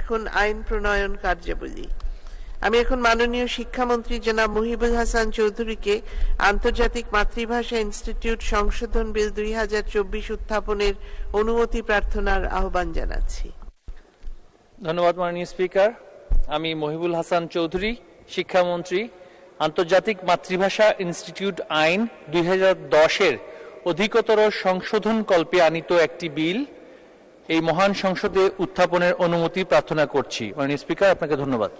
এখন আইন প্রণয়ন কার্যাবলী। আমি এখন মাননীয় শিক্ষামন্ত্রী জনাব মুহিবুল হাসান চৌধুরীকে আন্তর্জাতিক মাতৃভাষা ইনস্টিটিউট সংশোধন বিল দুই হাজার চব্বিশ উত্থাপনের অনুমতি প্রার্থনার আহ্বান জানাচ্ছি। ধন্যবাদ মাননীয় স্পিকার। আমি মহিবুল হাসান চৌধুরী, শিক্ষামন্ত্রী, আন্তর্জাতিক মাতৃভাষা ইনস্টিটিউট আইন দুই হাজার দশ এর অধিকতর সংশোধন কল্পে আনিত একটি বিল এই মহান সংসদে উত্থাপনের অনুমতি প্রার্থনা করছি। মাননীয় স্পিকার আপনাকে ধন্যবাদ।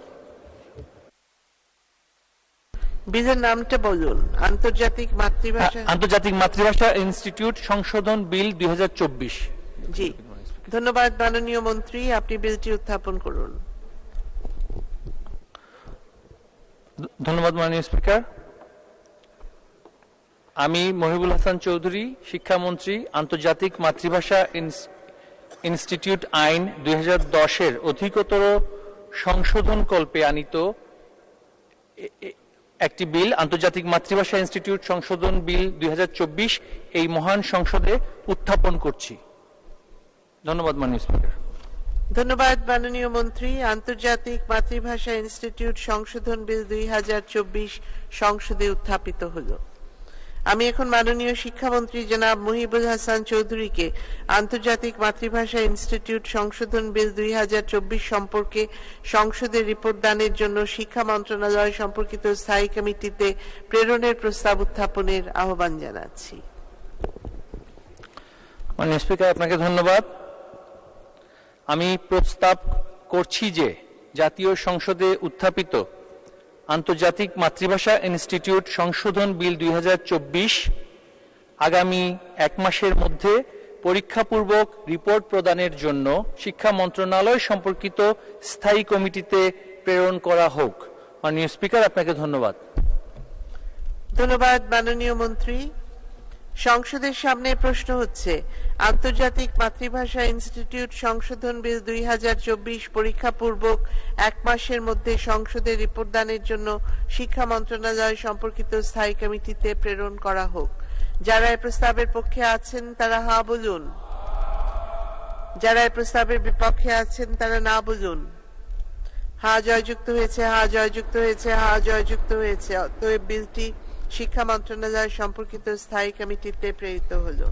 বিলের নামটা বলুন। আন্তর্জাতিক মাতৃভাষা আন্তর্জাতিক মাতৃভাষা ইনস্টিটিউট সংশোধন বিল দুই জি। ধন্যবাদ মাননীয় মন্ত্রী। আপনি বিলটি উত্থাপন করুন। ধন্যবাদ মাননীয় স্পিকার। আমি মহিবুল হাসান চৌধুরী শিক্ষামন্ত্রী আন্তর্জাতিক মাতৃভাষা ইনস্টিটিউট আইন দুই এর অধিকতর সংশোধন কল্পে আনিত একটি বিল, আন্তর্জাতিক মাতৃভাষা ইনস্টিটিউট সংশোধন বিল দুই এই মহান সংসদে উত্থাপন করছি। ধন্যবাদ, মাননীয় স্পিকার। ধন্যবাদ, মাননীয় মন্ত্রী। আন্তর্জাতিক মাতৃভাষা ইনস্টিটিউট সংশোধন বিল দুই হাজার চব্বিশ সংসদে উত্থাপিত হলো। আমি এখন মাননীয় শিক্ষামন্ত্রী জনাব মুহিবুল হাসান চৌধুরীকে আন্তর্জাতিক মাতৃভাষা ইনস্টিটিউট সংশোধন বিল দুই সম্পর্কে সংসদে রিপোর্ট দানের জন্য শিক্ষা মন্ত্রণালয় সম্পর্কিত স্থায়ী কমিটিতে প্রেরণের প্রস্তাব উত্থাপনের আহ্বান জানাচ্ছি। স্পিকার, আপনাকে ধন্যবাদ। আমি প্রস্তাব করছি যে জাতীয় সংসদে উত্থাপিত আন্তর্জাতিক মাতৃভাষা ইনস্টিটিউট সংশোধন বিল দুই হাজার চব্বিশ আগামী এক মাসের মধ্যে পরীক্ষাপূর্বক রিপোর্ট প্রদানের জন্য শিক্ষা মন্ত্রণালয় সম্পর্কিত স্থায়ী কমিটিতে প্রেরণ করা হোক। মাননীয় স্পিকার, আপনাকে ধন্যবাদ। ধন্যবাদ, মাননীয় মন্ত্রী। সংসদের সামনে প্রশ্ন হচ্ছে, আন্তর্জাতিক মাতৃভাষা ইনস্টিটিউট সংশোধন বিল দুই হাজার চব্বিশ পরীক্ষা পূর্বক এক মাসের মধ্যে সংসদে রিপোর্ট দানের জন্য শিক্ষা মন্ত্রণালয় সম্পর্কিত স্থায়ী কমিটিতে প্রেরণ করা হোক। যারা এই প্রস্তাবের পক্ষে আছেন, তারা হা বলুন। যারা এই প্রস্তাবের বিপক্ষে আছেন, তারা না বলুন। হা জয়যুক্ত হয়েছে, হা জয়যুক্ত হয়েছে, হা জয়যুক্ত হয়েছে, অতএব বিলটি শিক্ষা মন্ত্রণালয় সম্পর্কিত স্থায়ী কমিটিতে প্রেরিত হলো।